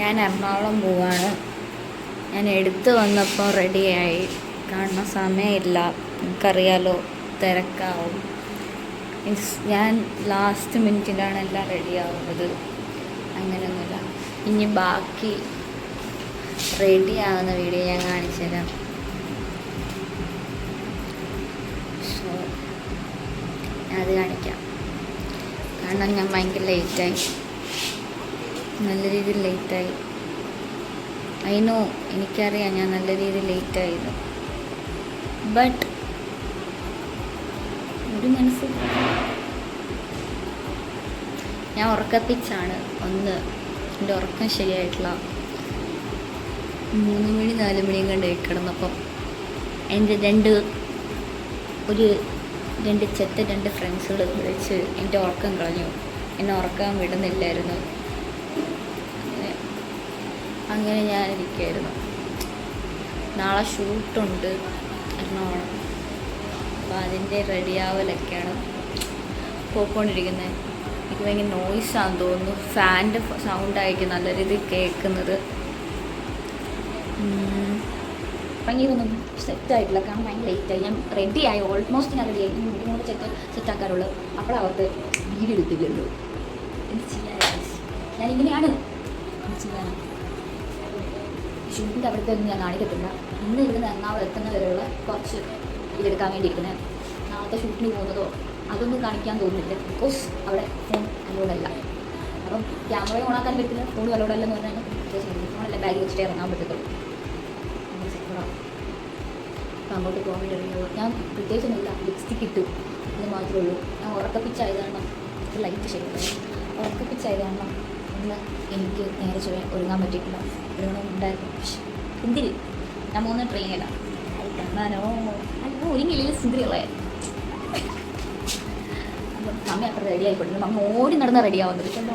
ഞാൻ എറണാകുളം പോവാണ്. ഞാൻ എടുത്തു വന്നപ്പോൾ റെഡിയായി കാണുന്ന സമയമില്ല. നിങ്ങൾക്കറിയാലോ തിരക്കാവും. മീൻസ് ഞാൻ ലാസ്റ്റ് മിനിറ്റിലാണ് എല്ലാം റെഡിയാവുന്നത് അങ്ങനെയൊന്നുമില്ല ഇനി ബാക്കി റെഡി ആകുന്ന വീഡിയോ ഞാൻ കാണിച്ചു തരാം. സോ അത് കാണിക്കാം. കാരണം ഞാൻ ഭയങ്കര ലേറ്റായി നല്ല രീതിയിൽ ലേറ്റായി ഐ നോ എനിക്കറിയാം ഞാൻ നല്ല രീതിയിൽ ലേറ്റായത് ബട്ട് ഒരു മനസ്സ് ഞാൻ ഉറക്കപ്പിച്ചാണ് ഒന്ന് എന്റെ ഉറക്കം ശരിയായിട്ടില്ല മൂന്ന് മണി നാല് മണിയും കണ്ട് കിടന്നപ്പം എന്റെ രണ്ട് ഒരു രണ്ട് ചെത്ത രണ്ട് ഫ്രണ്ട്സുകൾ വിളിച്ച് എന്റെ ഉറക്കം കളഞ്ഞു. എന്നെ ഉറക്കാൻ വിടുന്നില്ലായിരുന്നു. അങ്ങനെ ഞാൻ ഇരിക്കുമായിരുന്നു നാളെ ഷൂട്ടുണ്ട് എറണാകുളം. അപ്പോൾ അതിന്റെ റെഡിയാവലൊക്കെയാണ് പോയിക്കൊണ്ടിരിക്കുന്നത് എനിക്ക് ഭയങ്കര നോയിസാന്ന് തോന്നുന്നു. ഫാന്റെ സൗണ്ടായിരിക്കും നല്ല രീതിയിൽ കേൾക്കുന്നത്. ഭംഗിയൊന്നും സെറ്റായിട്ടില്ല കാരണം ഭയങ്കര ലേറ്റായി ഞാൻ റെഡിയായി ഓൾമോസ്റ്റ് ഞാൻ റെഡിയായി മുടി കൂടെ സെറ്റ് സെറ്റാക്കാറുള്ളൂ അപ്പോഴവർക്ക് വീഡിയോ എടുത്തില്ലല്ലോ. എന്ത് ചെയ്യാൻ ഞാൻ ഇങ്ങനെയാണ്. എന്ത് ചെയ്യാനാ ഷൂട്ടിന്റെ അവിടുത്തെ ഒന്നും ഞാൻ കാണിക്കത്തില്ല. ഇന്ന് ഇവിടുന്ന് എറണാകുളം എത്തുന്ന വരെയുള്ള കുറച്ച് ഇതെടുക്കാൻ വേണ്ടിയിരിക്കുന്നത് നാളത്തെ ഷൂട്ടിന് പോകുന്നതോ അതൊന്നും കാണിക്കാൻ തോന്നുന്നില്ല. ബിക്കോസ് അവിടെ ഫോൺ അലോഡല്ല അപ്പം ക്യാമറ ഓണാക്കാൻ പറ്റില്ല ഫോൺ അലോഡല്ല എന്ന് പറഞ്ഞാൽ ഫോണല്ല ബാഗ് വെച്ചിട്ടേ ഇറങ്ങാൻ പറ്റത്തുള്ളൂ. അപ്പം അങ്ങോട്ട് പോകാൻ വേണ്ടി ഇറങ്ങിയത്. ഞാൻ പ്രത്യേകിച്ചൊന്നുമില്ല ലിപ്സ്റ്റിക് ഇട്ടു. എന്ന് മാത്രമേ ഉള്ളൂ. ഞാൻ ഉറക്കപ്പിച്ചായത് കാരണം ലൈറ്റ് ശരിയല്ല ഉറക്കപ്പിച്ചായത് കാരണം ഇന്ന് എനിക്ക് നേരെ ചൊവ്വേ ഒരുങ്ങാൻ പറ്റിയിട്ടില്ല. ഒരുങ്ങണം ഉണ്ടായിരുന്നു. പക്ഷെ എന്തിന് ഞാൻ പോകുന്ന ട്രെയിനിലാണ് അത് കാണാനോ അല്ല മമ്മി അത്ര റെഡി ആയിക്കൊണ്ടിരുന്നു. മമ്മ ഓടി നടന്ന് റെഡി ആവുന്നത് കൊണ്ടോ?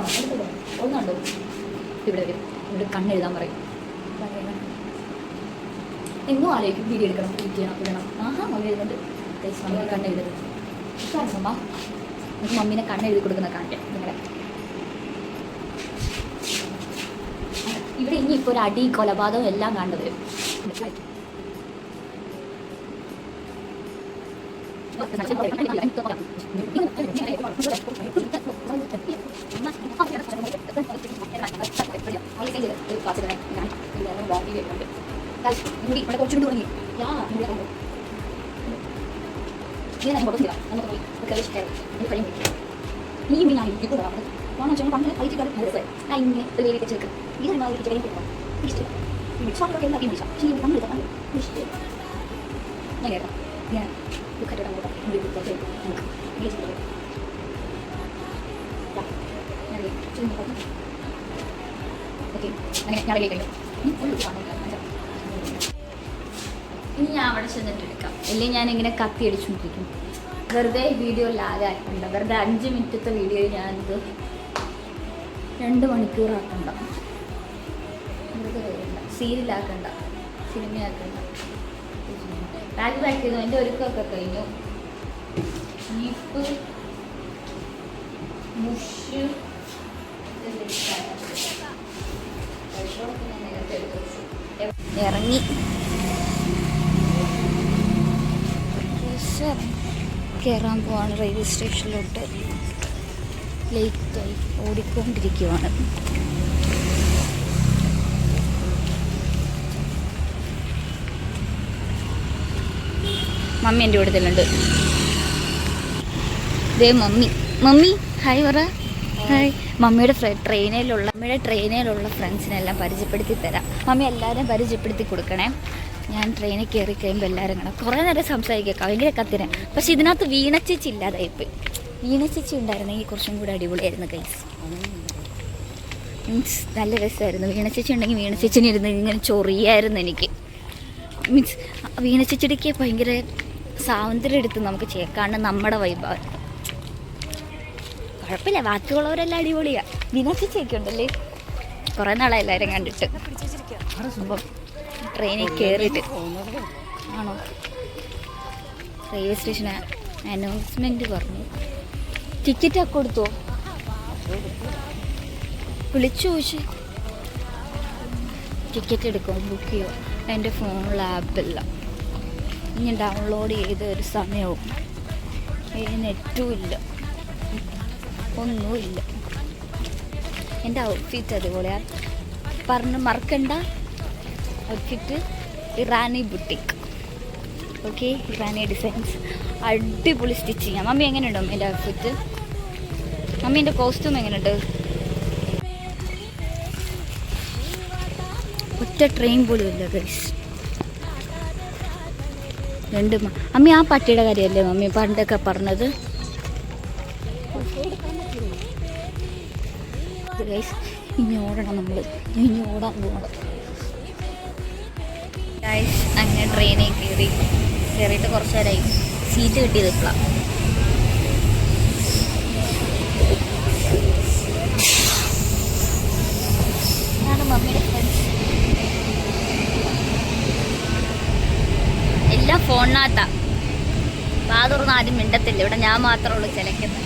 ഒന്നുണ്ടോ ഇവിടെ വരും. ഇവിടെ കണ്ണെഴുതാൻ പറയും. എന്നും ആലോചിക്കും. വീഡിയോ എടുക്കണം. എഡിറ്റ് ചെയ്യണം ഇടണം. ആഹാ മമ്മി എഴുതുന്നുണ്ട്. ഗൈസ് മമ്മി കണ്ണെഴുതുന്നത് ഇതാണ് അമ്മ നമുക്ക് മമ്മീനെ കണ്ണെഴുതി കൊടുക്കുന്ന കാണിക്കാം. നിങ്ങളെ. ഇവിടെ ഇനി ഇപ്പോൾ ഒരു അടി കൊലപാതകം എല്ലാം കണ്ടു വരും മുടി ഇവിടെ കുറച്ചുകൂടി തുടങ്ങി ഞാൻ നമുക്ക് പോയി കഴിയും പിന്നെ ഞാൻ ഇപ്പോൾ ഞാൻ കിട്ടും ഞാൻ ഇനി ഞാൻ അവിടെ ചെന്നിട്ട് എടുക്കാം. അല്ലെങ്കിൽ ഞാൻ ഇങ്ങനെ കത്തി അടിച്ചുകൊണ്ടിരിക്കും. വെറുതെ വീഡിയോ ലാഗായിട്ടുണ്ട് വെറുതെ അഞ്ച് മിനിറ്റത്തെ വീഡിയോ ഞാനിത് രണ്ട് മണിക്കൂറാക്കണ്ട. ആക്കണ്ട സീരിയലാക്കണ്ട. സിനിമയാക്കണ്ട. ബാഗ് പാക്ക് ചെയ്തു. എന്റെ ഒരുക്കമൊക്കെ കഴിഞ്ഞു. ജീപ്പ് മുഷ് ഇറങ്ങി. കയറാൻ പോവാണ് റെയിൽവേ സ്റ്റേഷനിലോട്ട്. ലേറ്റായി ഓടിക്കൊണ്ടിരിക്കുവാണ്. മമ്മി എന്റെ കൂടുതലുണ്ട് ദേ മമ്മി. മമ്മി ഹായ് പറ. ഹായ്. മമ്മിയുടെ ട്രെയിനിലുള്ള മമ്മിയുടെ ട്രെയിനിലുള്ള ഫ്രണ്ട്സിനെല്ലാം പരിചയപ്പെടുത്തി തരാം. മമ്മി എല്ലാവരെയും പരിചയപ്പെടുത്തി കൊടുക്കണേ. ഞാൻ ട്രെയിനിൽ കയറി കഴിയുമ്പോൾ എല്ലാവരും കാണാം കുറേ നേരം സംസാരിക്കാം. ഭയങ്കര കത്തിനെ. പക്ഷെ ഇതിനകത്ത് വീണച്ചേച്ചി ഇല്ലാതായിപ്പോയി. വീണച്ചേച്ചി ഉണ്ടായിരുന്നെങ്കിൽ കുറച്ചും കൂടെ അടിപൊളിയായിരുന്നു കൈസ് മീൻസ് നല്ല രസമായിരുന്നു. വീണച്ചേച്ചി ഉണ്ടെങ്കിൽ വീണച്ചേച്ചിന് ഇരുന്ന് ഇങ്ങനെ ചൊറിയായിരുന്നു എനിക്ക്. മീൻസ് വീണച്ചേച്ചിക്ക് ഭയങ്കര സ്വാതന്ത്ര്യം എടുത്ത് നമുക്ക് ചേക്കാണ് നമ്മുടെ വൈബാണ് കുഴപ്പമില്ല ബാക്കിയുള്ളവരെല്ലാം അടിപൊളിയാ. വീണച്ചേച്ചിയൊക്കെ ഉണ്ടല്ലേ? കുറേ നാളെ എല്ലാവരും കണ്ടിട്ട്. ട്രെയിനിൽ കയറിയിട്ട് ആണോ? റെയിൽവേ സ്റ്റേഷന് അനൗൺസ്മെന്റ് പറഞ്ഞു ടിക്കറ്റ് ഒക്കെ കൊടുത്തോ? വിളിച്ചു ചോദിച്ചു. ടിക്കറ്റ് എടുക്കും ബുക്ക് ചെയ്യോ? എന്റെ ഫോണിൽ ആപ്പില്ല ഇനി ഡൗൺലോഡ് ചെയ്ത ഒരു സമയവും നെറ്റും ഇല്ല. ഒന്നുമില്ല എന്റെ ഔട്ട്ഫിറ്റ് അതുപോലെ പറഞ്ഞ് മറക്കണ്ട. Outfit Irani boutique okay Irani designs അടിപൊളി സ്റ്റിച്ചിങ് മമ്മി എങ്ങനെയുണ്ടോ എന്റെ ഔട്ട്ഫിറ്റ് മമ്മീന്റെ കോസ്റ്റ്യൂം എങ്ങനെയുണ്ട്? ഒറ്റ ട്രെയിൻ പോലും ഇല്ല ഗൈസ് രണ്ട് അമ്മ അമ്മി ആ പട്ടിയുടെ കാര്യമല്ലേ മമ്മി പണ്ടൊക്കെ പറഞ്ഞത്? ഗൈസ് ഇനി ഓടണം നമ്മൾ ഇനി ഓടാൻ പോകണം അങ്ങനെ ട്രെയിനിൽ കയറി. കയറിയിട്ട് കുറച്ച് നേരമായി സീറ്റ് കിട്ടിയത് ഇപ്പോഴാണ് ഇതാണ് മമ്മിയുടെ ഫ്രണ്ട്സ് ഫോണിനകത്താ പാതുറന്ന് ആരും മിണ്ടത്തില്ല. ഇവിടെ ഞാൻ മാത്രമേ ഉള്ളൂ ചിലക്കുന്നത്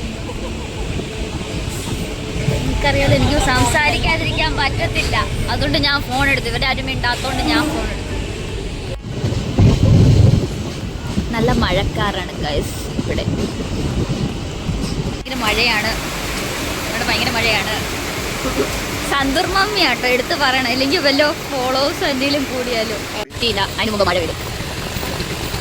എനിക്കറിയാതെ എനിക്ക് സംസാരിക്കാതിരിക്കാൻ പറ്റത്തില്ല. അതുകൊണ്ട് ഞാൻ ഫോൺ എടുത്തു. ഇവിടെ ഇവരാരും മിണ്ടാത്തോണ്ട് ഞാൻ ഫോൺ എടുത്തു. നല്ല മഴക്കാറാണ് ഗൈസ് ഇവിടെ. ഭയങ്കര മഴയാണ്. ഇവിടെ ഭയങ്കര മഴയാണ്. സന്തൂർ മമ്മിയാട്ടോ എടുത്ത് പറയണം. അല്ലെങ്കിൽ വല്ലോ ഫോളോവേഴ്സ് എന്തെങ്കിലും കൂടിയാലോ. പറ്റിയില്ല അതിന് മുമ്പ് മഴ വരും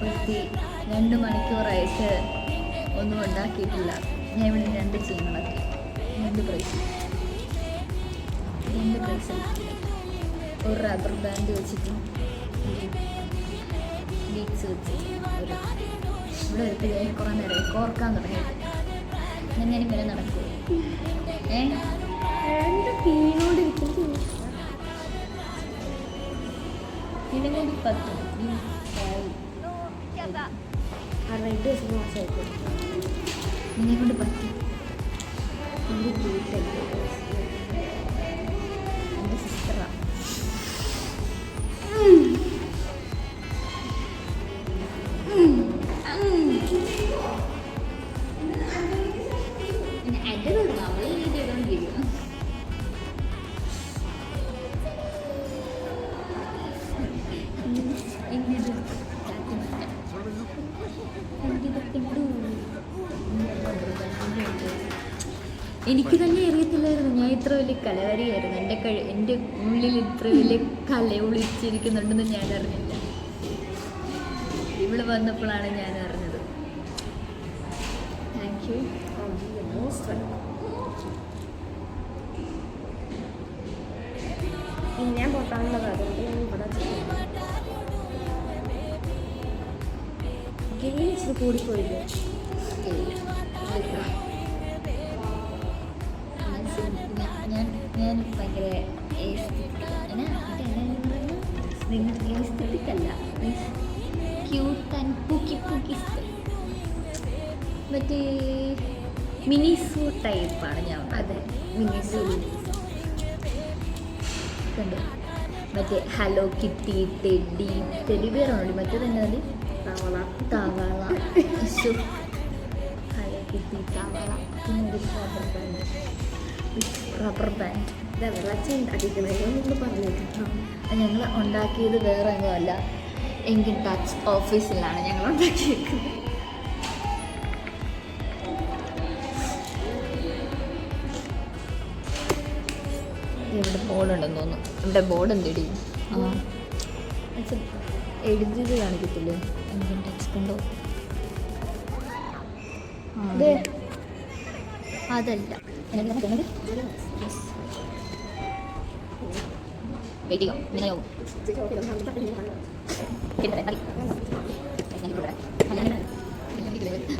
ഒരുത്തി രണ്ട് മണിക്കൂറായിട്ട് ഒന്നും ഉണ്ടാക്കിയിട്ടില്ല. ഞാൻ ഇവിടെ രണ്ട് ചെയ്യുന്നതൊക്കെ. രണ്ട് പ്രൈസ് രണ്ട് പ്രൈസ് ഒരു റബ്ബർ ബാൻഡ് വെച്ചിട്ട് ബീറ്റ്സ് വെച്ച് ഇവിടെ എടുത്ത് ഞാൻ കുറേ നേരം കോർക്കാൻ തുടങ്ങി. അങ്ങനെ ഇങ്ങനെ നടക്കൂ. ഏ? ഇതിനെ കൊണ്ട് പറ്റും ഈ സാരി. നിന്നെ കൊണ്ട് പറ്റും എനിക്ക് തന്നെ അറിയത്തില്ലായിരുന്നു. ഞാൻ ഇത്ര വലിയ കലവരിയായിരുന്നു എന്റെ കഴി എന്റെ ഉള്ളിൽ ഇത്ര വലിയ കല ഒളിച്ചിരിക്കുന്നുണ്ടെന്ന് ഞാൻ അറിഞ്ഞില്ല. ഇവൾ വന്നപ്പോഴാണ് ഞാൻ അറിഞ്ഞത്. താങ്ക് യു ഞാൻ പൊട്ടാനുള്ളത് അതുകൊണ്ട് ഞാൻ ഇവിടെ ഗെയിംസ് കൂടിപ്പോയില്ലേ ഞാൻ ഞാൻ ഭയങ്കര എസ്തെറ്റിക് അല്ല ക്യൂട്ട് ആൻഡ് പൂക്കി പൂക്കി മറ്റേ മിനി സൂ ടൈപ്പാണ് ഞാൻ അതെ മിനി സൂലി കണ്ടു മറ്റേ ഹലോ കിട്ടി ടെഡി ടെഡി പേരാണോ മറ്റേ തന്നെ അത് തവള തവള ഹലോ കിട്ടി തവള പിന്നെ ഒരു റബ്ബർ ബാൻഡ് ഇതാ വെള്ളച്ച അടിക്കണമെന്ന് പറഞ്ഞേട്ടോ ഞങ്ങൾ ഉണ്ടാക്കിയത് വേറെ ഒന്നുമല്ല എങ്കിൽ ടച്ച് ഓഫീസിലാണ് ഞങ്ങൾ ഉണ്ടാക്കിയേക്കുന്നത്. ഇവിടെ ബോർഡുണ്ടെന്ന് തോന്നുന്നു. ഇവിടെ ബോർഡ് എന്തിടി ആ എഴുതിയത് കാണിക്കത്തില്ലേ? ഇന്ത്യൻ ടാക്സ് കണ്ടോ. അതല്ല. വെയിറ്റ് ചെയ്യാം ഇങ്ങനെ ആവും പിന്നെ മതി. ഞാൻ ഇവിടെ വരാം. അല്ല, ഞാൻ വരാം.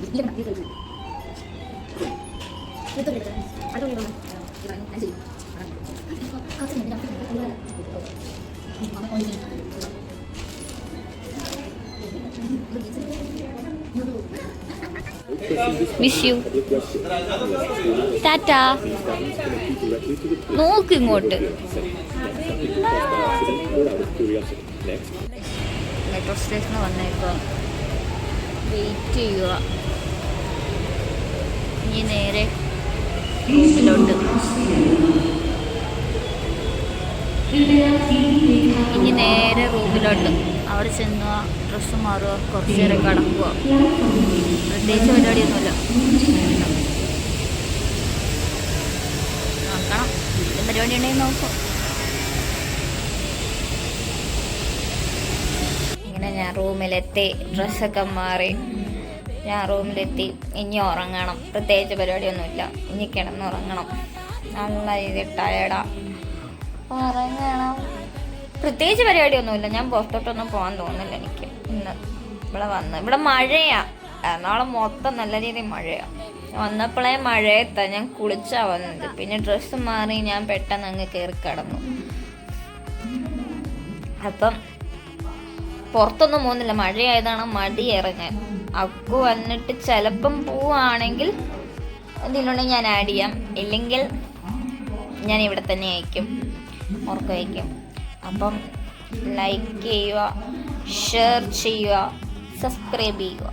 ഇല്ല, വിഷ് യു ടാറ്റ. നോക്ക് ഇങ്ങോട്ട്. മെട്രോ സ്റ്റേഷനിൽ വന്നേക്കാം വെയിറ്റ് ചെയ്യുക. ഇനി നേരെ റൂമിലോട്ട്. ഇനി നേരെ റൂമിലോട്ട്. അവിടെ ചെന്ന് ഡ്രസ്സ് മാറുക കുറച്ച് നേരം കിടക്കുക. പ്രത്യേകിച്ച് പരിപാടിയൊന്നുമില്ല. നോക്കണം. പരിപാടി ഉണ്ടെങ്കിൽ നോക്കും. ഇങ്ങനെ ഞാൻ റൂമിലെത്തി ഡ്രസ്സൊക്കെ മാറി. ഞാൻ റൂമിലെത്തി. ഇനി ഉറങ്ങണം. പ്രത്യേകിച്ച് പരിപാടിയൊന്നുമില്ല. ഇനി കിടന്നുറങ്ങണം. നല്ല രീതിയിൽ ടയർഡാ ഉറങ്ങണം പ്രത്യേകിച്ച് പരിപാടിയൊന്നുമില്ല. ഞാൻ പുറത്തോട്ടൊന്നും പോകാൻ തോന്നുന്നില്ല എനിക്ക്. ഇന്ന് ഇവിടെ വന്ന്. ഇവിടെ മഴയാ. എറണാകുളം മൊത്തം നല്ല രീതിയിൽ മഴയാ. വന്നപ്പോഴേ മഴയത്താ. ഞാൻ കുളിച്ചാ വന്നത്. പിന്നെ ഡ്രസ്സ് മാറി ഞാൻ പെട്ടെന്ന് അങ്ങ് കയറി കിടന്നു. അപ്പം പുറത്തൊന്നും പോകുന്നില്ല. മഴയായതാണ് മടി ഇറങ്ങാൻ അക്കു വന്നിട്ട് ചിലപ്പം പോവാണെങ്കിൽ ഇതിനുള്ളിൽ ഞാൻ ആഡ് ചെയ്യാം. ഇല്ലെങ്കിൽ ഞാൻ ഇവിടെ തന്നെ അയക്കും ഉറക്കം അയക്കും അപ്പം ലൈക്ക് ചെയ്യുക ഷെയർ ചെയ്യുക സബ്സ്ക്രൈബ് ചെയ്യുക.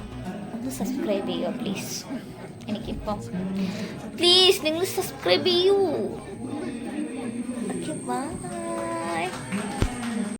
ഒന്ന് സബ്സ്ക്രൈബ് ചെയ്യുക പ്ലീസ് എനിക്കിപ്പം പ്ലീസ് നിങ്ങൾ സബ്സ്ക്രൈബ് ചെയ്യൂ.